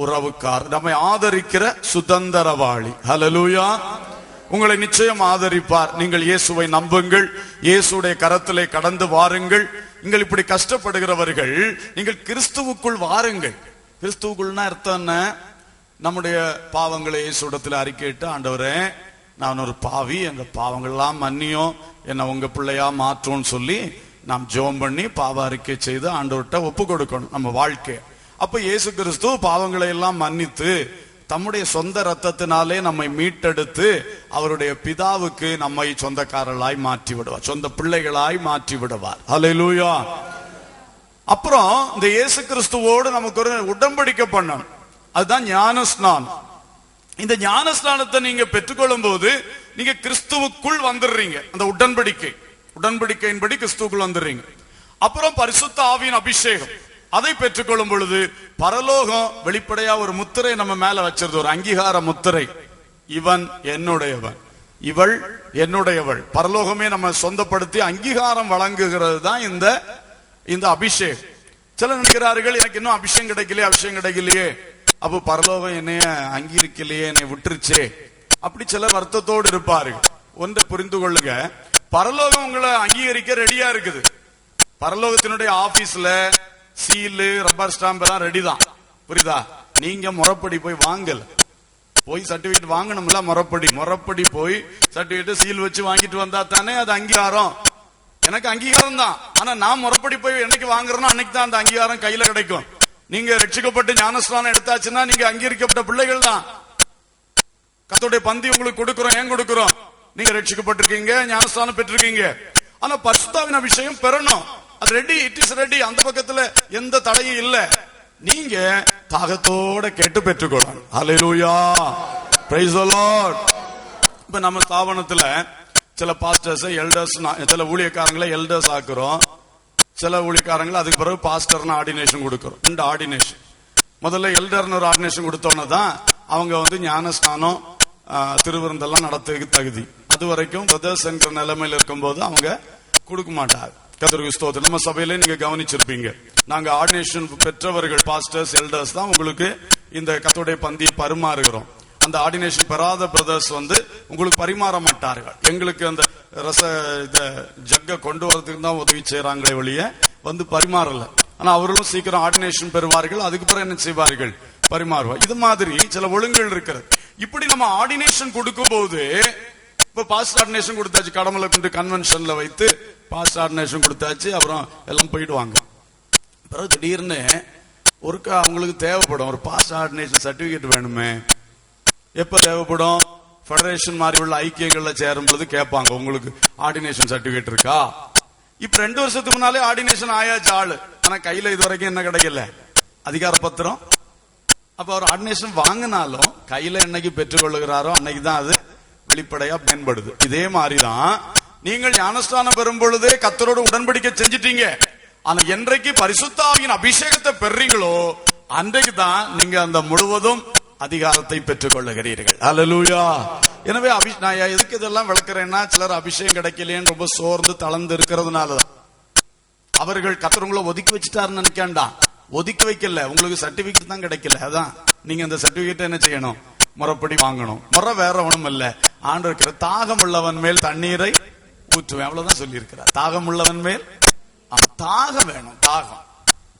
உறவுக்கார். நம்மை ஆதரிக்கிற சுதந்திரவாளி. ஹலலூயா உங்களை நிச்சயம் ஆதரிப்பார். நீங்கள் இயேசுவை நம்புங்கள். இயேசுடைய கரத்திலே கடந்து வாருங்கள். நீங்கள் இப்படி கஷ்டப்படுகிறவர்கள் நீங்கள் கிறிஸ்துவுக்குள் வாருங்கள். கிறிஸ்துவுக்குள்னா அர்த்தம் என்ன? நம்முடைய பாவங்களை இயேசுடத்தில் அறிக்கையிட்டு ஆண்டவரே நான் ஒரு பாவி அந்த பாவங்கள்லாம் மன்னியும். என்னை உங்க பிள்ளையா மாற்றோன்னு சொல்லி நாம் ஜெபம் பண்ணி பாவ அறிக்கை செய்து ஆண்டவர்கிட்ட ஒப்பு கொடுக்கணும். நம்ம வாழ்க்கையை. அப்ப இயேசு கிறிஸ்து பாவங்களை எல்லாம் மன்னித்து தம்முடைய சொந்த ரத்தத்தினாலே நம்மை மீட்டெடுத்து அவருடைய பிதாவுக்கு நம்மை சொந்தக்காரர்களாய் மாற்றி விடுவார். சொந்த பிள்ளைகளாய் மாற்றி விடுவார். ஹalleluya அப்புறம் இந்த இயேசு கிறிஸ்துவோடு நமக்கு ஒரு உடன்படிக்கை பண்ணணும். அதுதான் ஞானஸ்நானம். இந்த ஞானஸ்நானத்தை நீங்க பெற்றுக்கொள்ளும் போது நீங்க கிறிஸ்துவுக்குள் வந்துடுறீங்க. அந்த உடன்படிக்கை. உடன்படிக்கையின்படி கிறிஸ்துவுக்குள் வந்துடுறீங்க. அப்புறம் பரிசுத்த ஆவியின் அபிஷேகம். அதை பெற்றுக்கொள்ளும் பொழுது பரலோகம் வெளிப்படையா ஒரு முத்திரை நம்ம மேல வச்சிருது ஒரு அங்கீகார முத்திரை. இவன் என்னுடையவன். இவள் என்னுடையவள். பரலோகமே நம்ம சொந்தப்படுத்தி அங்கீகாரம் வழங்குகிறது தான் இந்த இந்த அபிஷேகம். சில நினைக்கிறார்கள் எனக்கு இன்னும் அபிஷேகம் கிடைக்கலையே அபிஷேகம் கிடைக்கலையே. அப்போ பரலோகம் என்னைய அங்கீகரிக்கலையே என்னை விட்டுருச்சே. அப்படி சில வருத்தத்தோடு இருப்பார்கள். ஒன்றை புரிந்து கொள்ளுங்க. பரலோகம் உங்களை அங்கீகரிக்க ரெடியா இருக்குது. பரலோகத்தினுடைய ஆபீஸ்ல சீலு ரப்பர் ஸ்டாம்ப் எல்லாம் ரெடி தான். புரியுதா? நீங்க முறப்படி போய் வாங்கல. போய் சர்டிபிகேட் வாங்கணும்ல முறப்படி. முறப்படி போய் சர்டிபிகேட் சீல் வச்சு வாங்கிட்டு வந்தா தானே அது அங்கீகாரம். எனக்கு அங்கீகாரம் தான். ஆனா நான் முறப்படி போய் என்னைக்கு வாங்குறேனோ அன்னைக்கு தான் அந்த அங்கீகாரம் கையில கிடைக்கும். நீங்க ரட்சிக்கப்பட்டு ஞானஸ்தானம் எடுத்தாச்சுன்னா நீங்க அங்கீகரிக்கப்பட்ட பிள்ளைகள் தான். கத்தோடைய பந்தி உங்களுக்கு கொடுக்கிறோம். ஏன் கொடுக்கிறோம்? நீங்க ரட்சிக்கப்பட்டிருக்கீங்க ஞானஸ்தானம் பெற்றிருக்கீங்க. ஆனா பரிசுத்தாவின் அபிஷேகம் பெறணும். அது ரெடி இட் இஸ் ரெடி அந்த பக்கத்துல எந்த தடையும் இல்ல. நீங்க தாகத்தோட கேட்டு பெற்றுக்கொள்ளணும். அலையிலூயா பிரைஸ் இப்ப நம்ம ஸ்தாபனத்துல சில பாஸ்டர்ஸ் எல்டர்ஸ் சில ஊழியக்காரங்களை எல்டர்ஸ் ஆக்குறோம். சில ஊழியக்காரங்களை அதுக்கு பிறகு பாஸ்டர்னு ஆர்டினேஷன் கொடுக்குறோம். ரெண்டு ஆர்டினேஷன் முதல்ல எல்டர்னு ஒரு ஆர்டினேஷன் கொடுத்தோன்னே தான் அவங்க வந்து ஞானஸ்நானம் திருவிருந்தெல்லாம் நடத்துக்கு தகுதி. அது வரைக்கும் பிரதர்ஸ் நிலைமையில் நிலைமையில இருக்கும்போது அவங்க கொடுக்க மாட்டாங்க. கத்தருக்கு ஸ்தோத்திரம். நம்ம சபையில நீங்க கவனிச்சிருப்பீங்க. நாங்க ஆர்டினேஷன் பெற்றவர்கள் பாஸ்டர்ஸ் எல்டர்ஸ் தான் உங்களுக்கு இந்த கத்தோடைய பந்தியை பரிமாறுகிறோம். அந்த ஆர்டினேஷன் பெறாத பிரதர்ஸ் வந்து உங்களுக்கு பரிமாற மாட்டார்கள். எங்களுக்கு அந்த ரச இத ஜக்க கொண்டு வரதுக்கு தான் உதவி செய்யறாங்களே வெளியே வந்து பரிமாறல. ஆனா அவர்களும் சீக்கிரம் ஆர்டினேஷன் பெறுவார்கள் அதுக்கு பிறகு என்ன செய்வார்கள்? பரிமாறுவார். இது மாதிரி சில ஒழுங்குகள் இருக்கிறது. இப்படி நம்ம ஆர்டினேஷன் கொடுக்கும் போது இப்ப பாஸ்ட் ஆர்டினேஷன் கொடுத்தாச்சு. கடமலை கொண்டு கன்வென்ஷன்ல வைத்து பாஸ்ட் ஆர்டினேஷன் கொடுத்தாச்சு. அப்புறம் எல்லாம் போயிடுவாங்க. பிறகு திடீர்னு ஒருக்கா அவங்களுக்கு தேவைப்படும். ஒரு பாஸ் ஆர்டினேஷன் சர்டிபிகேட் வேணுமே. எப்ப தேவைப்படும்? ஃபெடரேஷன் மாதிரி உள்ள ஐக்கியங்கள்ல சேரும் பொழுது கேட்பாங்க. உங்களுக்கு ஆர்டினேஷன் சர்டிபிகேட் இருக்கா? இப்ப ரெண்டு வருஷத்துக்கு முன்னாலே ஆர்டினேஷன் ஆயாச்சு ஆளு. ஆனா கையில இது வரைக்கும் என்ன கிடைக்கல? அதிகார பத்திரம். அப்ப அவர் ஆர்டினேஷன் வாங்கினாலும் கையில என்னைக்கு பெற்றுக்கொள்ளுகிறாரோ அன்னைக்கு தான் அது வெளிப்படையா பயன்படுது. இதே மாதிரிதான் நீங்கள் ஞானஸ்தானம் பெறும் பொழுதே கத்தரோட உடன்படிக்கை செஞ்சிட்டீங்க. ஆனா என்றைக்கு பரிசுத்தாவியின் அபிஷேகத்தை பெறீங்களோ அன்றைக்கு தான் நீங்க அந்த முழுவதும் அதிகாரத்தை பெற்றுக் கொள்ளுகிறீர்கள் அலலூயா எனவே அபி நான் எதுக்கு இதெல்லாம் விளக்குறேன்னா சிலர் அபிஷேகம் கிடைக்கலையேன்னு ரொம்ப சோர்ந்து தளர்ந்து இருக்கிறதுனாலதான். அவர்கள் கத்தரவங்களை ஒதுக்கி வச்சுட்டாருன்னு நினைக்காண்டா ஒதுக்கி வைக்கல. உங்களுக்கு சர்டிபிகேட் தான் கிடைக்கல. அதான். நீங்க அந்த சர்டிபிகேட் என்ன செய்யணும்? முறைப்படி வாங்கணும். முறை வேற ஒண்ணும் இல்ல ஆண்டு இருக்கிற தாகம் உள்ளவன் மேல் தண்ணீரை ஊற்றுவேன். அவ்வளவுதான் சொல்லியிருக்கிறார். தாகம் உள்ளவன் மேல் தாகம் வேணும். தாகம்.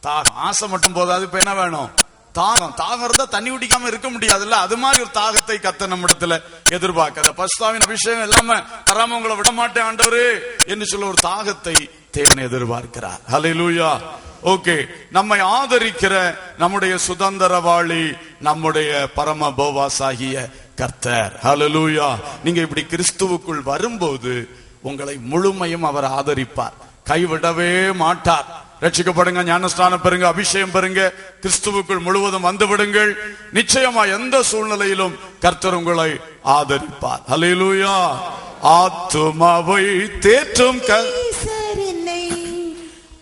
தாகம். ஆசை மட்டும் போதாது. இப்ப என்ன வேணும்? தாகம். தாகம் இருந்தா தண்ணி குடிக்காம இருக்க முடியாதுல்ல. அது மாதிரி ஒரு தாகத்தை கத்த நம்மிடத்துல எதிர்பார்க்காத பஸ்தாவின் அபிஷேகம் இல்லாம தராம உங்களை விட மாட்டேன் ஆண்டவரு என்று சொல்ல ஒரு தாகத்தை தேவன் எதிர்பார்க்கிறார். லூயா ஓகே நம்மை ஆதரிக்கிற நம்முடைய சுதந்திரவாளி நம்முடைய பரம போவாசாகிய கர்த்தர். ஹலலூயா நீங்க இப்படி கிறிஸ்துவுக்குள் வரும்போது உங்களை முழுமையும் அவர் ஆதரிப்பார். கைவிடவே மாட்டார். ரட்சிக்கப்படுங்க ஞானஸ்தானம் பெறுங்க அபிஷேகம் பெறுங்க. கிறிஸ்துவுக்குள் முழுவதும் வந்து விடுங்கள். நிச்சயமா எந்த சூழ்நிலையிலும் கர்த்தர் உங்களை ஆதரிப்பார். ஹalleluya ஆத்துமாவை தேற்றும் க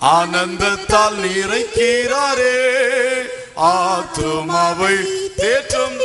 ஆனந்தத்தால் நிறைக்கிறாரே. ஆத்துமாவை தேற்றும்.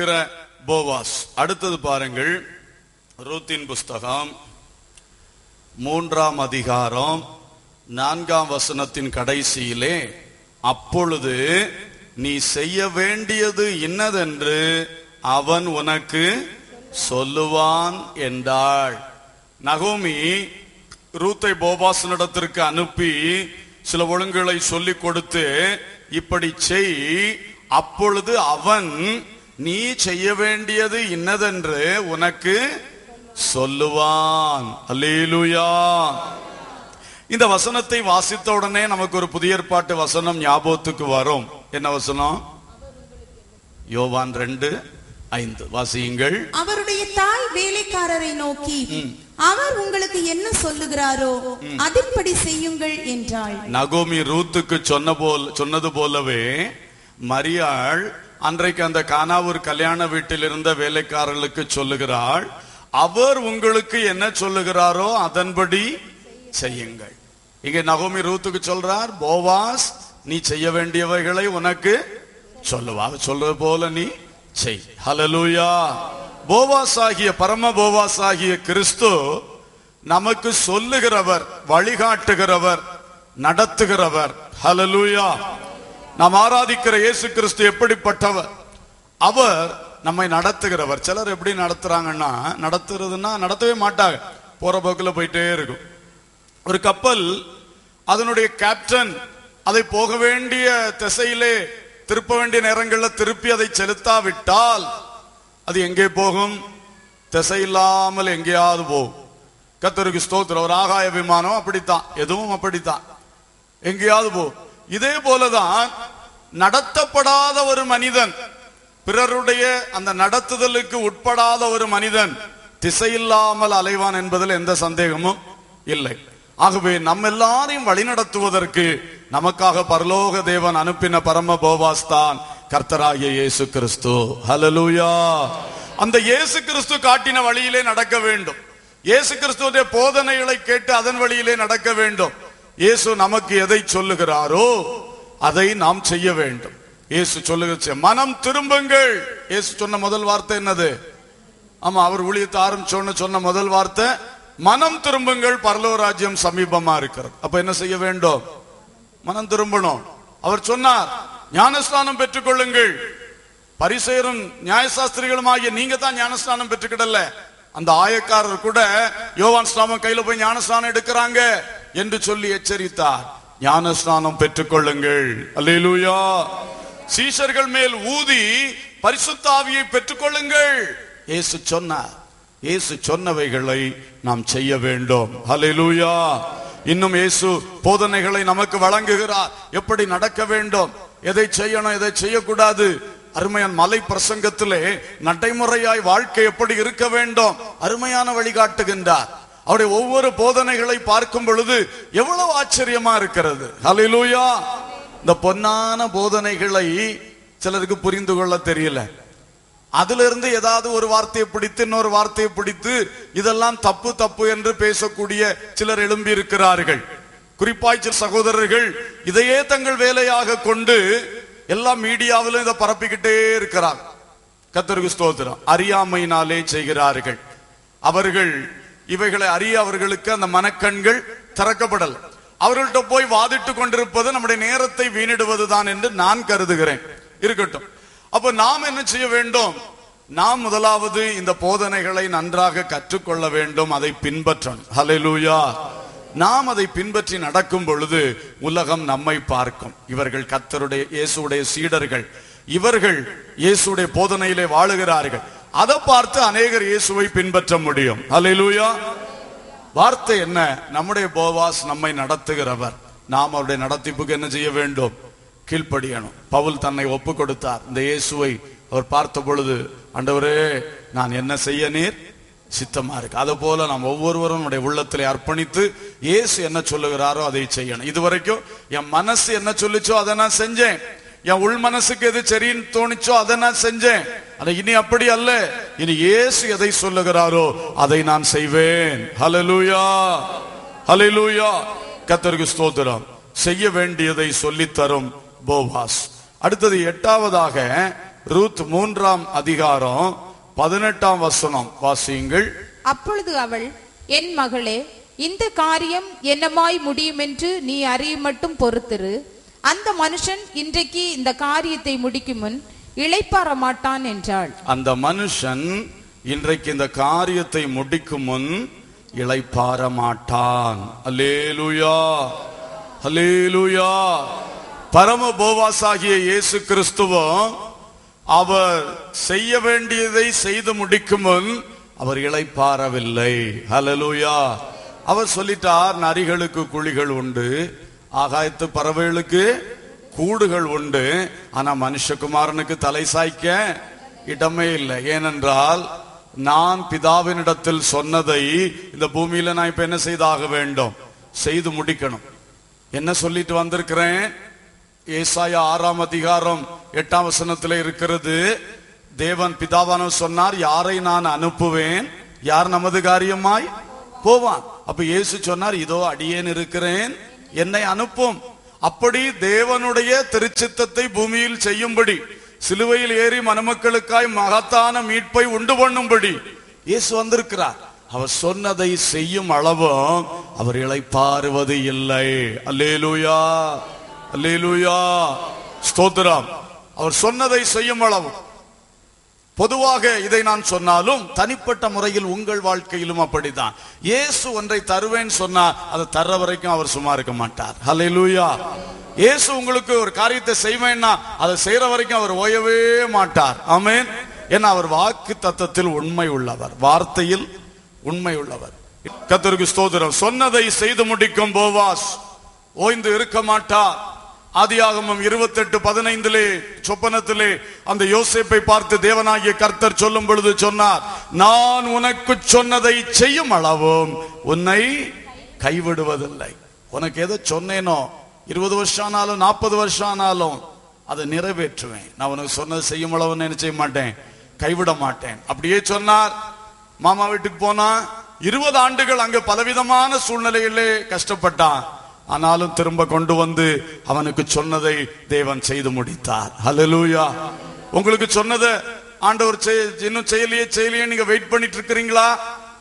இருக்கிற போவாஸ். அடுத்தது பாருங்கள் ரூத்தின் புஸ்தகம் மூன்றாம் அதிகாரம் நான்காம் வசனத்தின் கடைசியிலே அப்பொழுது நீ செய்ய வேண்டியது இன்னதென்று அவன் உனக்கு சொல்லுவான் என்றாள். நகோமி ரூத்தை போபாசனிடத்திற்கு அனுப்பி சில ஒழுங்குகளை சொல்லிக் கொடுத்து இப்படி செய் அப்பொழுது அவன் நீ செய்ய வேண்டியது இன்னதென்று உனக்கு சொல்லுவான். அல்லேலூயா. இந்த வசனத்தை வாசித்த உடனே நமக்கு ஒரு புதிய ஏற்பாட்டு வசனம் ஞாபகத்துக்கு வரும். என்ன வசனம்? யோவான் ரெண்டு ஐந்து. வாசியுங்கள். அவருடைய தாய் வேலைக்காரரை நோக்கி அவர் உங்களுக்கு என்ன சொல்லுகிறாரோ அதின்படி செய்யுங்கள் என்றாள். நகோமி ரூத்துக்கு சொன்ன போல் சொன்னது போலவே மரியாள் அன்றைக்கு அந்த கானாவூர் கல்யாண வீட்டில் இருந்த வேலைக்காரர்களுக்கு சொல்லுகிறாள் அவர் உங்களுக்கு என்ன சொல்லுகிறாரோ அதன்படி செய்யுங்கள். இங்க நகோமி ரூத்துக்கு சொல்றார் போவாஸ் நீ செய்ய வேண்டியவைகளை உனக்கு சொல்லுவா சொல்றது போல நீ செய். ஹலலூயா போவாஸ் ஆகிய பரம போவாஸ் ஆகிய கிறிஸ்து நமக்கு சொல்லுகிறவர் வழிகாட்டுகிறவர் நடத்துகிறவர். ஹலலூயா நாம் ஆராதிக்கிற இயேசு கிறிஸ்து எப்படிப்பட்டவர்? அவர் நம்மை நடத்துகிறவர். சிலர் எப்படி நடத்துறாங்கன்னா நடத்துறதுன்னா நடத்தவே மாட்டாங்க. போற போக்கில் போயிட்டே இருக்கும். ஒரு கப்பல் அதனுடைய கேப்டன் அதை போக வேண்டிய திசையிலே திருப்ப வேண்டிய நேரங்களில் திருப்பி அதை செலுத்தாவிட்டால் அது எங்கே போகும்? திசை இல்லாமல் எங்கேயாவது போகும். கத்தருக்கு ஸ்தோத்திரம். ஒரு ஆகாய விமானம் அப்படித்தான். எதுவும் அப்படித்தான். எங்கேயாவது போ இதே போலதான் நடத்தப்படாத ஒரு மனிதன் பிறருடைய அந்த நடத்துதலுக்கு உட்படாத ஒரு மனிதன் திசையில்லாமல் அலைவான் என்பதில் எந்த சந்தேகமும் இல்லை. ஆகவே நம்ம எல்லாரையும் வழிநடத்துவதற்கு நமக்காக பரலோக தேவன் அனுப்பின பரம போபாஸ்தான் கர்த்தராகிய இயேசு கிறிஸ்து. ஹலலூயா அந்த இயேசு கிறிஸ்து காட்டின வழியிலே நடக்க வேண்டும். இயேசு கிறிஸ்துவுடைய போதனைகளை கேட்டு அதன் வழியிலே நடக்க வேண்டும். இயேசு நமக்கு எதை சொல்லுகிறாரோ அதை நாம் செய்ய வேண்டும். இயேசு சொல்லுகிற மனம் திரும்புங்கள். இயேசு சொன்ன முதல் வார்த்தை என்னது? ஆமா அவர் ஊழியத்தை ஆரம்பிச்சோன்னு சொன்ன முதல் வார்த்தை மனம் திரும்புங்கள் பரலோ ராஜ்யம் சமீபமா இருக்கிறது. அப்ப என்ன செய்ய வேண்டும்? மனம் திரும்பணும். அவர் சொன்னார் ஞானஸ்நானம் பெற்றுக்கொள்ளுங்கள். பரிசெயரும் நியாயசாஸ்திரிகளும் ஆகிய நீங்க தான் ஞானஸ்நானம் பெற்றுக்கிடல. அந்த ஆயக்காரர் கூட யோவான் ஸ்நாமம் கையில போய் ஞானஸ்நானம் எடுக்கிறாங்க. என்று சொல்லி எச்சரித்தார். ஞானஸ்நானம் பெற்றுக்கொள்ளுங்கள். அல்லேலூயா. சீஷர்கள் மேல் ஊதி பரிசுத்தாவியை பெற்றுக்கொள்ளுங்கள். இயேசு சொன்னார். இயேசு சொன்னவைகளை நாம் செய்ய வேண்டும். ஹalleluya இன்னும் இயேசு போதனைகளை நமக்கு வழங்குகிறார். எப்படி நடக்க வேண்டும்? எதை செய்யணும்? எதை செய்யக்கூடாது? அருமையான மலை பிரசங்கத்திலே நடைமுறையாய் வாழ்க்கை எப்படி இருக்க வேண்டும்? அருமையான வழிகாட்டுகின்றார். அவருடைய ஒவ்வொரு போதனைகளை பார்க்கும் பொழுது எவ்வளவு ஆச்சரியமா இருக்கிறது. ஹalleluya. இந்த பொன்னான போதனைகளை சிலருக்கு புரிந்து கொள்ள தெரியல. அதுல இருந்து ஏதாவது ஒரு வார்த்தையை பிடித்து இன்னொரு வார்த்தையை பிடித்து இதெல்லாம் தப்பு தப்பு என்று பேசக்கூடிய சிலர் எழும்பி இருக்கிறார்கள். குறிப்பாய் சில சகோதரர்கள் இதையே தங்கள் வேலையாக கொண்டு எல்லா மீடியாவிலும் இதை பரப்பிக்கிட்டே இருக்கிறார் கத்தருக்கு ஸ்தோத்திரம். அறியாமையினாலே செய்கிறார்கள். அவர்கள் இவைகளை அறிய அவர்களுக்கு அந்த மனக்கண்கள் திறக்கப்படல். அவர்கள்ட்ட போய் வாதிட்டு கொண்டிருப்பது நம்முடைய நேரத்தை வீணிடுவதுதான் என்று நான் கருதுகிறேன். இருக்கட்டும். அப்ப நாம் என்ன செய்ய வேண்டும்? நாம் முதலாவது இந்த போதனைகளை நன்றாக கற்றுக்கொள்ள வேண்டும். அதை பின்பற்றணும். ஹலெலூயா நாம் அதை பின்பற்றி நடக்கும் பொழுது உலகம் நம்மை பார்க்கும். இவர்கள் கத்தருடைய இயேசுடைய சீடர்கள். இவர்கள் இயேசுடைய போதனையிலே வாழுகிறார்கள். அதை பார்த்து அநேகர் இயேசுவை பின்பற்ற முடியும். ஹalleluya. வார்த்தை என்ன? நம்முடைய போவாஸ் நம்மை நடத்துகிறவர். நாம் அவருடைய நடத்திப்புக்கு என்ன செய்ய வேண்டும்? கீழ்ப்படியணும். பவுல் தன்னை ஒப்பு கொடுத்தார். இந்த இயேசுவை அவர் பார்த்த பொழுது அண்டவரே நான் என்ன செய்ய நீர்? சித்தமா இருக்கு. அது போல நாம் ஒவ்வொருவரும் நம்முடைய உள்ளத்திலே அர்ப்பணித்து இயேசு என்ன சொல்லுகிறாரோ அதை செய்யணும். இதுவரைக்கும் என் மனசு என்ன சொல்லுச்சோ அதை நான் செஞ்சேன். என் உள் மனசுக்கு எது சரின்னு தோணுச்சோ அதை நான் செஞ்சேன். ஆனா இனி அப்படி அல்ல. இனி இயேசு எதை சொல்லுகிறாரோ அதை நான் செய்வேன். ஹலலூயா ஹலலூயா கத்தருக்கு ஸ்தோத்திரம். செய்ய வேண்டியதை சொல்லித்தரும் போவாஸ். அடுத்தது எட்டாவதாக ரூத் மூன்றாம் அதிகாரம் பதினெட்டாம் வசனம். வாசியுங்கள். அப்பொழுது அவள் என் மகளே இந்த காரியம் என்னமாய் முடியும் என்று நீ அறிய மட்டும் பொறுத்திரு. அந்த மனுஷன் இன்றைக்கு இந்த காரியத்தை முடிக்கும் முன் இளைப்பாற மாட்டான் என்றாள். அந்த மனுஷன் இன்றைக்கு இந்த காரியத்தை முடிக்கும் முன் இளைப்பாற மாட்டான். அலேலுயா அலேலுயா பரம போவாசாகிய இயேசு கிறிஸ்துவும் அவர் செய்ய வேண்டியதை செய்து முடிக்கும் முன் அவர் இளைப்பாறவில்லை. ஹalleluya அவர் சொல்லிட்டார் நரிகளுக்கு குழிகள் உண்டு ஆகாயத்து பறவைகளுக்கு கூடுகள் உண்டு. ஆனா மனுஷகுமாரனுக்கு தலை சாய்க்க இடமே இல்லை. ஏனென்றால் நான் பிதாவினிடத்தில் சொன்னதை இந்த பூமியில நான் இப்ப என்ன செய்தாக வேண்டும்? செய்து முடிக்கணும். என்ன சொல்லிட்டு வந்திருக்கிறேன்? ஏசாயா ஆறாம் அதிகாரம் எட்டாம் வசனத்துல இருக்கிறது. தேவன் பிதாவான சொன்னார் யாரை நான் அனுப்புவேன்? யார் நமது காரியமாய்? போவான். அப்ப இயேசு சொன்னார் இதோ அடியேன் இருக்கிறேன். என்னை அனுப்பும். அப்படி தேவனுடைய திருச்சித்தத்தை பூமியில் செய்யும்படி சிலுவையில் ஏறி மணமக்களுக்காய் மகத்தான மீட்பை உண்டு பண்ணும்படி இயேசு வந்திருக்கிறார். அவர் சொன்னதை செய்யும் அளவும் அவர் இழைப்பாருவது இல்லை. அல்லேலூயா அல்லேலூயா. ஸ்தோத்திரம். அவர் சொன்னதை செய்யும் அளவும். பொதுவாக இதை நான் சொன்னாலும் தனிப்பட்ட முறையில் உங்கள் வாழ்க்கையிலும் அப்படிதான். இயேசு ஒன்றை தருவேன் சொன்னா அதை தர்ற வரைக்கும் அவர் சும்மா இருக்க மாட்டார். ஹalleluya இயேசு உங்களுக்கு ஒரு காரியத்தை செய்வேன்னா அதை செய்யற வரைக்கும் அவர் ஓயவே மாட்டார். ஆமேன் ஏன்னா அவர் வாக்கு தத்தத்தில் உண்மை உள்ளவர். வார்த்தையில் உண்மை உள்ளவர். கத்தருக்கு ஸ்தோதிரம் சொன்னதை செய்து முடிக்கும் போவாஸ். ஓய்ந்து இருக்க மாட்டார். ஆதியாகமம் இருபத்தெட்டு பதினைந்திலே சொப்பனத்திலே அந்த யோசேப்பை பார்த்து தேவனாகிய கர்த்தர் சொல்லும் பொழுது சொன்னார் நான் உனக்கு சொன்னதை செய்யும் அளவும் உன்னை கைவிடுவதில்லை. உனக்கு எதை சொன்னேனோ இருபது வருஷம் ஆனாலும் நாற்பது வருஷம் ஆனாலும் அதை நிறைவேற்றுவேன். நான் உனக்கு சொன்னதை செய்யும் அளவு என்ன செய்ய மாட்டேன்? கைவிட மாட்டேன். அப்படியே சொன்னார். மாமா வீட்டுக்கு போனா இருபது ஆண்டுகள் அங்கு பலவிதமான சூழ்நிலையிலே கஷ்டப்பட்டான். ஆனாலும் திரும்ப கொண்டு வந்து அவனுக்கு சொன்னதை தேவன் செய்து முடித்தார். ஹலலூயா உங்களுக்கு சொன்னதை ஆண்டவர் இன்னும் செய்யலையே செய்யலையே நீங்க வெயிட் பண்ணிட்டு இருக்கிறீங்களா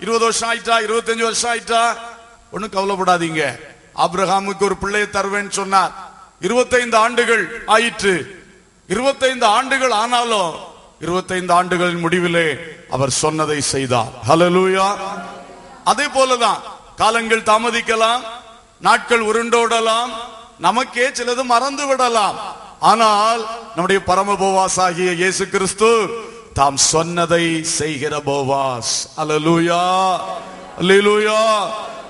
இருபது வருஷம் ஆயிட்டா இருபத்தஞ்சு வருஷம் ஆயிட்டா? ஒண்ணும் கவலைப்படாதீங்க. அப்ரஹாமுக்கு ஒரு பிள்ளையை தருவேன்னு சொன்னார். இருபத்தைந்து ஆண்டுகள் ஆயிற்று. இருபத்தைந்து ஆண்டுகள் ஆனாலும் இருபத்தைந்து ஆண்டுகளின் முடிவிலே அவர் சொன்னதை செய்தார். ஹலலூயா அதே போலதான் காலங்கள் தாமதிக்கலாம் நாட்கள் உருண்டோடலாம் நமக்கே சிலது மறந்து விடலாம் ஆனால் நம்முடைய பரமபோவாஸ் ஆகிய இயேசு கிறிஸ்து தாம் சொன்னதை செய்கிற போவாஸ். அலலூயா அல்லேலூயா.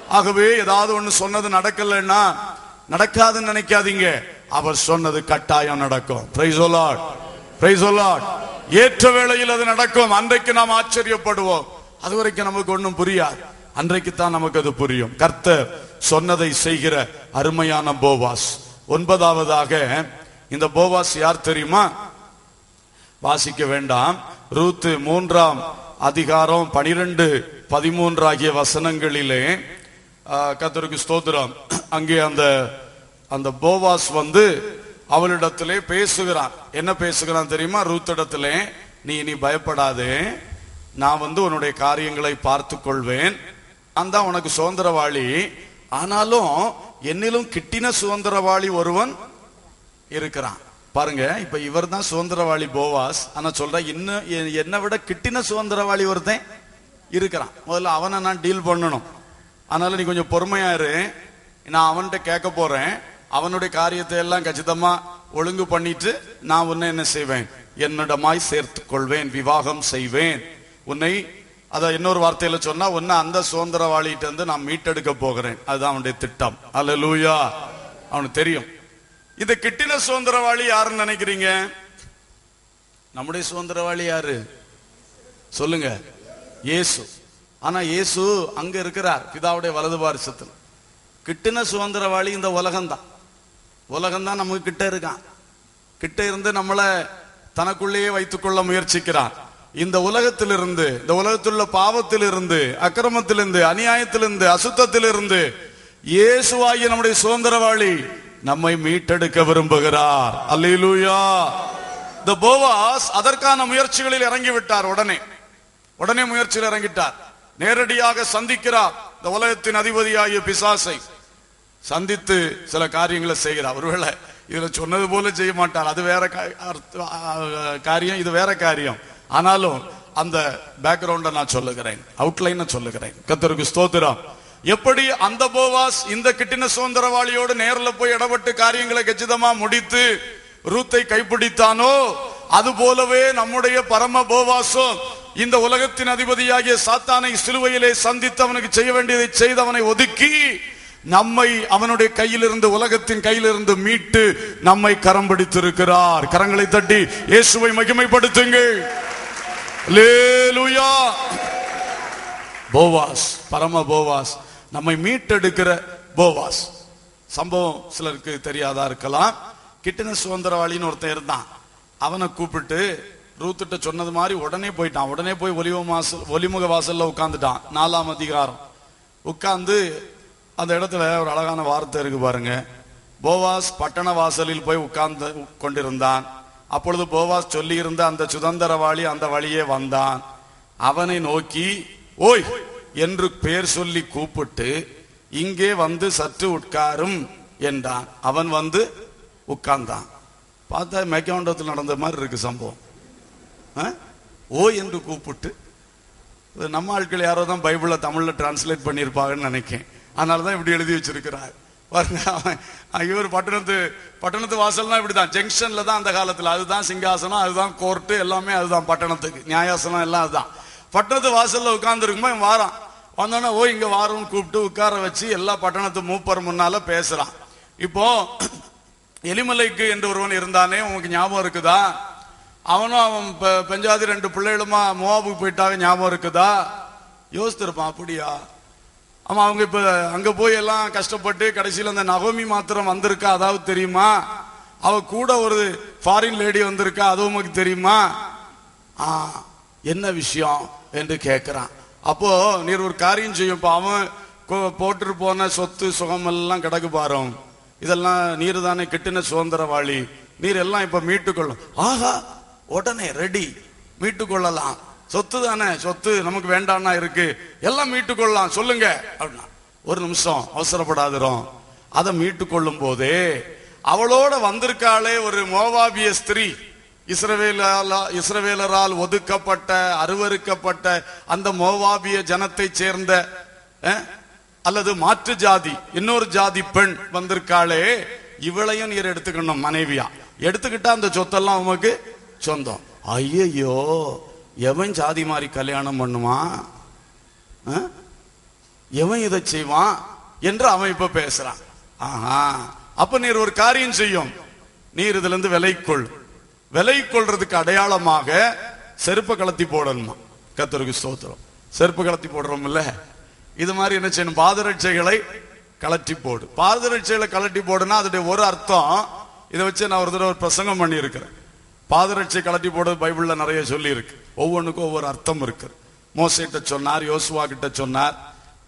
ஆகவே ஏதாவது ஒண்ணு சொன்னது நடக்கலைன்னா நடக்காதுன்னு நினைக்காதீங்க. அவர் சொன்னது கட்டாயம் நடக்கும். ஏற்ற வேளையில் அது நடக்கும். அன்றைக்கு நாம் ஆச்சரியப்படுவோம். அது வரைக்கும் நமக்கு ஒன்றும் புரியாது. அன்றைக்கு தான் நமக்கு அது புரியும். கர்த்தர் சொன்னதை செய்கிற அருமையான போவாஸ். ஒன்பதாவதாக இந்த போவாஸ் யார் தெரியுமா? வாசிக்க வேண்டாம். ரூத்து மூன்றாம் அதிகாரம் பனிரெண்டு பதிமூன்று ஆகிய வசனங்களிலே கத்தருக்கு ஸ்தோத்திரம். அங்கே அந்த அந்த போவாஸ் வந்து அவளிடத்திலே பேசுகிறான். என்ன பேசுகிறான் தெரியுமா? ரூத்திடத்திலே நீ நீ பயப்படாதே. நான் வந்து உன்னுடைய காரியங்களை பார்த்து கொள்வேன் அந்த உனக்கு சுதந்திரவாளி. ஆனாலும் என்னிலும் கிட்டின சுதந்திரவாளி ஒருவன் இருக்கிறான். பாருங்க இப்ப இவர் தான் சுதந்திரவாளி போவாஸ். ஆனா சொல்ற இன்னும் என்னை விட கிட்டின சுதந்திரவாளி ஒருத்தன் இருக்கிறான். முதல்ல அவனை நான் டீல் பண்ணணும். அதனால நீ கொஞ்சம் பொறுமையா இரு. நான் அவன்கிட்ட கேட்க போறேன். அவனுடைய காரியத்தை எல்லாம் கச்சிதமா ஒழுங்கு பண்ணிட்டு நான் உன்னை என்ன செய்வேன்? என்னிடமாய் சேர்த்து கொள்வேன் விவாகம் செய்வேன். உன்னை அதை இன்னொரு வார்த்தையில சொன்னா ஒன்னு அந்த சுதந்திரவாளிகிட்ட இருந்து நான் மீட்டெடுக்க போகிறேன். அதுதான் அவனுடைய திட்டம். அல்ல லூயா அவனுக்கு தெரியும். இந்த கிட்டின சுதந்திரவாளி யாருன்னு நினைக்கிறீங்க? நம்முடைய சுதந்திரவாளி யாரு? சொல்லுங்க. இயேசு. ஆனா இயேசு அங்க இருக்கிறார். பிதாவுடைய வலது பாரிசத்தில். கிட்டின சுதந்திரவாளி இந்த உலகம்தான். உலகம்தான் நமக்கு கிட்ட இருக்கான். கிட்ட இருந்து நம்மளை தனக்குள்ளேயே வைத்துக்கொள்ள முயற்சிக்கிறான். இந்த உலகத்திலிருந்து இந்த உலகத்திலுள்ள பாவத்திலிருந்து அக்கிரமத்திலிருந்து அநியாயத்திலிருந்து அசுத்தத்திலிருந்து இயேசுவாகி நம்முடைய சுதந்திரவாளி நம்மை மீட்டெடுக்க விரும்புகிறார். அல்லேலூயா. இந்த போவாஸ் அதற்கான முயற்சிகளில் இறங்கி விட்டார் உடனே. உடனே முயற்சியில் இறங்கிட்டார். நேரடியாக சந்திக்கிறார். இந்த உலகத்தின் அதிபதியாகிய பிசாசை. சந்தித்து சில காரியங்களை செய்கிறார். ஒருவேளை இதுல சொன்னது போல செய்ய மாட்டார். அது வேற கா- காரியம் இது வேற காரியம். ஆனாலும் அந்த பேக்ரவுண்ட நான் சொல்லுகிறேன் அவுட்லைன் சொல்லுகிறேன். கத்தருக்கு ஸ்தோத்திரம். எப்படி அந்த போவாஸ் இந்த கிட்டின சுதந்திரவாளியோடு நேரில் போய் இடப்பட்டு காரியங்களை கச்சிதமா முடித்து ரூத்தை கைப்பிடித்தானோ அது போலவே நம்முடைய பரம போவாசும் இந்த உலகத்தின் அதிபதியாகிய சாத்தானை சிலுவையிலே சந்தித்து அவனுக்கு செய்ய வேண்டியதை செய்து அவனை ஒதுக்கி நம்மை அவனுடைய கையிலிருந்து உலகத்தின் கையிலிருந்து மீட்டு நம்மை கரம் பிடித்திருக்கிறார். கரங்களை தட்டி இயேசுவை மகிமைப்படுத்துங்கள். போவாஸ் பரம போவாஸ். நம்மை மீட்டெடுக்கிற போவாஸ். சம்பவம் சிலருக்கு தெரியாதா இருக்கலாம். கிட்டன சுதந்திரவாளின்னு ஒருத்தன் இருந்தான். அவனை கூப்பிட்டு ரூத்துட்ட சொன்னது மாதிரி உடனே போயிட்டான். உடனே போய் ஒலிவ வாசல் ஒலிமுக வாசல்ல உட்காந்துட்டான் நாலாம் அதிகாரம். உட்கார்ந்து அந்த இடத்துல ஒரு அழகான வார்த்தை இருக்கு பாருங்க. போவாஸ் பட்டண வாசலில் போய் உட்கார்ந்து கொண்டிருந்தான். அப்பொழுது போவாஸ் சொல்லியிருந்த அந்த சுதந்திரவாளி அந்த வழியே வந்தான். அவனை நோக்கி ஓய் என்று பெயர் சொல்லி கூப்பிட்டு இங்கே வந்து சற்று உட்காரும் என்றான். அவன் வந்து உட்கார்ந்தான். பார்த்தா மெக்கவுண்டத்தில் நடந்த மாதிரி இருக்கு சம்பவம். ஆ? ஓ என்று கூப்பிட்டு நம்ம ஆட்கள் யாரோ தான் பைபிளை தமிழில் டிரான்ஸ்லேட் பண்ணியிருப்பாங்கன்னு நினைக்கேன். அதனால தான் இப்படி எழுதி வச்சிருக்கிறார். பாருங்க அவன் அவன் இவர் பட்டணத்து பட்டணத்து வாசல்னா இப்படிதான். ஜங்ஷன்ல தான் அந்த காலத்துல. அதுதான் சிங்காசனம் அதுதான் கோர்ட்டு எல்லாமே அதுதான் பட்டணத்துக்கு. நியாயாசனம் எல்லாம் அதுதான். பட்டணத்து வாசல்ல உட்கார்ந்துருக்குமா இருக்கும்போது இவன் வாரான். வந்தோடனே ஓ இங்க வாரம் கூப்பிட்டு உட்கார வச்சு எல்லா பட்டணத்து மூப்பர் முன்னால பேசுறான். இப்போ எலிமலைக்கு என்று ஒருவன் இருந்தானே உனக்கு ஞாபகம் இருக்குதா? அவனும் அவன் பெஞ்சாதி ரெண்டு பிள்ளைகளுமா மோவாபுக்கு போயிட்டாங்க ஞாபகம் இருக்குதா? யோசித்திருப்பான் அப்படியா? ஆமா அவங்க இப்ப அங்க போய் எல்லாம் கஷ்டப்பட்டு கடைசியில் அந்த நகோமி மாத்திரம் வந்திருக்கா அதாவது தெரியுமா? அவ கூட ஒரு ஃபாரின் லேடி வந்திருக்கா அது உமக்கு தெரியுமா? ஆ என்ன விஷயம் என்று கேட்கிறான் அப்போ நீர் ஒரு காரியம் செய்யும் இப்போ அவன் போட்டு போட்டுட்டு போன சொத்து சுகமெல்லாம் கிடக்கு பாரும். இதெல்லாம் நீர் தானே கிட்டின சுதந்திரவாளி. நீர் எல்லாம் இப்ப மீட்டுக்கொள்ளும். ஆஹா உடனே ரெடி மீட்டுக்கொள்ளலாம். சொத்து தானே சொத்து நமக்கு வேண்டாம்னா இருக்கு. எல்லாம் மீட்டுக்கொள்ளலாம் சொல்லுங்க. அப்படின்னா ஒரு நிமிஷம் அவசரப்படாதிரும். அதை மீட்டுக்கொள்ளும் போதே அவளோட வந்திருக்காளே ஒரு மோவாபிய ஸ்திரீ. இஸ்ரவேலால இஸ்ரவேலரால் ஒதுக்கப்பட்ட அருவறுக்கப்பட்ட அந்த மோவாபிய ஜனத்தை சேர்ந்த அல்லது மாற்று ஜாதி இன்னொரு ஜாதி பெண் வந்திருக்காளே இவளையும் நீர் எடுத்துக்கணும் மனைவியா. எடுத்துக்கிட்டா அந்த சொத்தெல்லாம் உமக்கு சொந்தம். ஐயையோ. எவன் ஜாதி மாதிரி கல்யாணம் பண்ணுவான்? எவன் இதை செய்வான்? என்று அவன் இப்ப பேசுறான். ஆஹா. அப்ப நீர் ஒரு காரியம் செய்யும். நீர் இதுல இருந்து விலை கொள் விலை கொள்றதுக்கு அடையாளமாக செருப்பை கலத்தி போடணுமா? கத்தருக்கு ஸ்தோத்திரம். செருப்பு கலத்தி போடுறோம் இல்ல இது மாதிரி என்ன செய்யணும்? பாதரட்சைகளை கலட்டி போடு. பாதரட்சைகளை கலட்டி போடுனா அதோடைய ஒரு அர்த்தம் இதை வச்சு நான் ஒரு தடவை ஒரு பிரசங்கம் பண்ணியிருக்கிறேன். பாதரட்சை கலட்டி போடுறது பைபிள்ல நிறைய சொல்லியிருக்கு. ஒவ்வொன்றுக்கும் ஒவ்வொரு அர்த்தம் இருக்கு. மோசிட்ட சொன்னார் யோசுவா கிட்ட சொன்னார்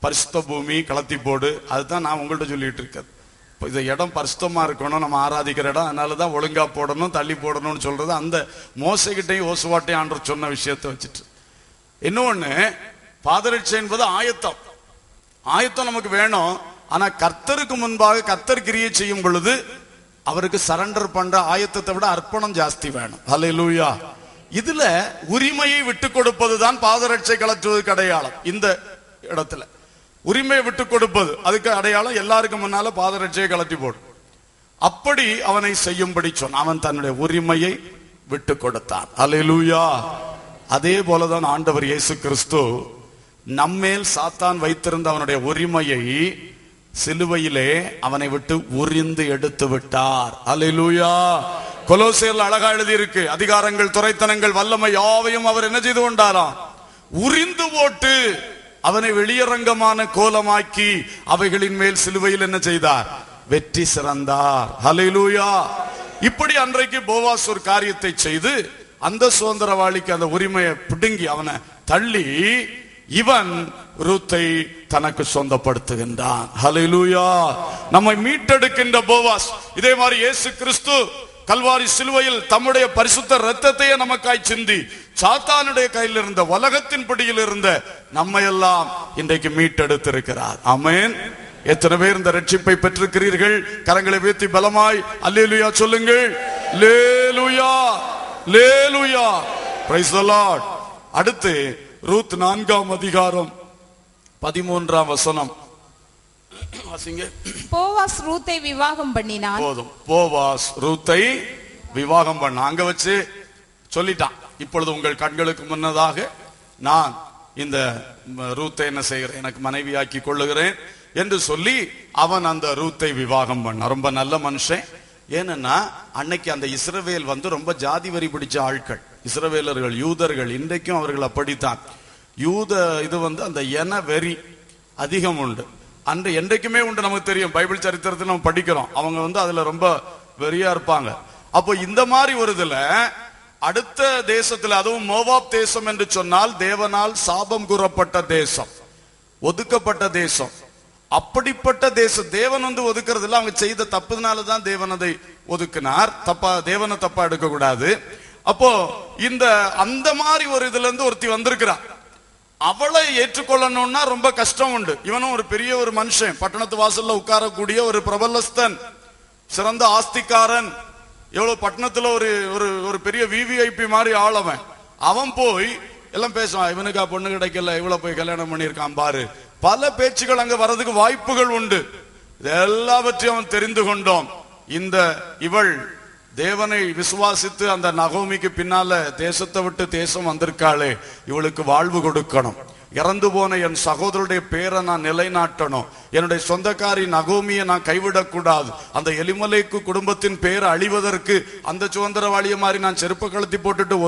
பரிசுத்த பூமி கலத்தி போடு. அதுதான் நான் உங்கள்கிட்ட சொல்லிட்டு இருக்கேன். இப்போ இந்த இடம் பரிசுத்தமாக இருக்கணும் நம்ம ஆராதிக்கிற இடம் அதனால தான் ஒழுங்காக போடணும் தள்ளி போடணும்னு சொல்கிறது அந்த மோசைகிட்டையும் யோசுவாட்டையும் ஆண்டர் சொன்ன விஷயத்த வச்சுட்டு. இன்னொன்று பாதரட்சை என்பது ஆயத்தம். ஆயத்தம் நமக்கு வேணும். ஆனால் கர்த்தருக்கு முன்பாக கர்த்தர் கிரியை செய்யும் பொழுது அவருக்கு சரண்டர் பண்ற ஆயத்தத்தை விட அர்ப்பணம் ஜாஸ்தி வேணும். ஹalleluya. இதுல உரிமையை விட்டு கொடுப்பதுதான் பாதரட்சை கலற்றுவதற்கு அடையாளம் இந்த இடத்துல. உரிமையை விட்டு கொடுப்பது அதுக்கு அடையாளம் எல்லாருக்கும் முன்னால பாதரட்சையை கலட்டி போடும். அப்படி அவனை செய்யும்படி சொன்னான் அவன் தன்னுடைய உரிமையை விட்டு கொடுத்தான். அலையலூயா அதே போலதான் ஆண்டவர் இயேசு கிறிஸ்து நம்மேல் சாத்தான் வைத்திருந்த அவனுடைய உரிமையை சிலுவையிலே அவனை விட்டு உரிந்து எடுத்து விட்டார். அலையலூயா கொலோசியர்ல அழகா எழுதியிருக்கு. அதிகாரங்கள் துறைத்தனங்கள் வல்லமை யாவையும் அவர் என்ன செய்து கொண்டாராம்? உரிந்து போட்டு அவனை வெளியரங்கமான கோலமாக்கி அவைகளின் மேல் சிலுவையில் என்ன செய்தார்? வெற்றி சிறந்தார். ஹலிலூயா இப்படி அன்றைக்கு போவாஸ் ஒரு காரியத்தை செய்து அந்த சுதந்திரவாளிக்கு அந்த உரிமையை பிடுங்கி அவனை தள்ளி இவன் ரூத்தை தனக்கு சொந்தப்படுத்துகின்றான். ஹலிலூயா நம்மை மீட்டெடுக்கின்ற போவாஸ் இதே மாதிரி இயேசு கிறிஸ்து கல்வாரி சிலுவையில் தம்முடைய பரிசுத்த ரத்தத்தையே நமக்காய் சிந்தி சாத்தானுடைய கையில் இருந்த உலகத்தின் பிடியில் இருந்த நம்மை எல்லாம் இன்றைக்கு மீட்டெடுத்திருக்கிறார். அமேன் எத்தனை பேர் இந்த ரட்சிப்பை பெற்றிருக்கிறீர்கள்? கரங்களை வீழ்த்தி பலமாய் அல்லேலுயா சொல்லுங்கள். லேலுயா லேலுயா பிரைஸ் அடுத்து ரூத் நான்காம் அதிகாரம் பதிமூன்றாம் வசனம். வாசிங்க. போவாஸ் ரூத்தை விவாகம் பண்ணினான். போதும். போவாஸ் ரூத்தை விவாகம் பண்ண. அங்க வச்சு சொல்லிட்டான். இப்பொழுது உங்கள் கண்களுக்கு முன்னதாக நான் இந்த ரூத்தை என்ன செய்கிறேன்? எனக்கு மனைவியாக்கி கொள்ளுகிறேன் என்று சொல்லி அவன் அந்த ரூத்தை விவாகம் பண்ண ரொம்ப நல்ல மனுஷன். ஏன்னா அன்னைக்கு அந்த இஸ்ரவேல் வந்து ரொம்ப ஜாதி வரி பிடிச்ச ஆட்கள். இஸ்ரவேலர்கள் யூதர்கள் இன்றைக்கும் அவர்கள் அப்படித்தான். யூத இது வந்து அந்த என வெறி அதிகம் உண்டு. அன்று என்றைக்குமே உண்டு நமக்கு தெரியும். பைபிள் சரித்திரத்தில் நம்ம படிக்கிறோம். அவங்க வந்து அதுல ரொம்ப வெறியா இருப்பாங்க. அப்போ இந்த மாதிரி ஒரு இதுல அடுத்த தேசத்துல அதுவும் மோவாப் தேசம் என்று சொன்னால் தேவனால் சாபம் கூறப்பட்ட தேசம் ஒதுக்கப்பட்ட தேசம். அப்படிப்பட்ட தேசம். தேவன் வந்து ஒதுக்குறது அவங்க செய்த தப்புனால தான் தேவன் அதை ஒதுக்கினார். தப்பா தேவனை தப்பா எடுக்க கூடாது அப்போ இந்த அந்த மாதிரி ஒரு இதுல இருந்து ஒருத்தி வந்திருக்கிறான் அவளை ஏற்றுக்கொள்ளணும்னா ரொம்ப கஷ்டம் உண்டு. இவனும் ஒரு பெரிய ஒரு மனுஷன். பட்டணத்து வாசல்ல உட்காரக்கூடிய ஒரு பிரபலஸ்தன் சிறந்த ஆஸ்திக்காரன் எவ்வளவு பட்டணத்துல ஒரு ஒரு ஒரு பெரிய விவிஐபி மாதிரி ஆளவன் அவன். போய் எல்லாம் பேசுவான் இவனுக்கா பொண்ணு கிடைக்கல இவ்வளவு போய் கல்யாணம் பண்ணியிருக்கான் பாரு. பல பேச்சுகள் அங்க வர்றதுக்கு வாய்ப்புகள் உண்டு. இது எல்லாவற்றையும் அவன் தெரிந்து கொண்டோம். இந்த இவள் தேவனை விசுவாசித்து அந்த நகோமிக்கு பின்னால தேசத்தை விட்டு தேசம் வந்திருக்காளே இவளுக்கு வாழ்வு கொடுக்கணும். இறந்து போன என் சகோதரருடைய பேரை நான் நிலைநாட்டணும். என்னுடைய சொந்தக்காரி நகோமியை நான் கைவிடக்கூடாது. அந்த எலிமலைக்கு குடும்பத்தின் பேர் அழிவதற்கு அந்த சுதந்திரவாளிய மாதிரி நான் செருப்பு கழுத்தி போட்டுட்டு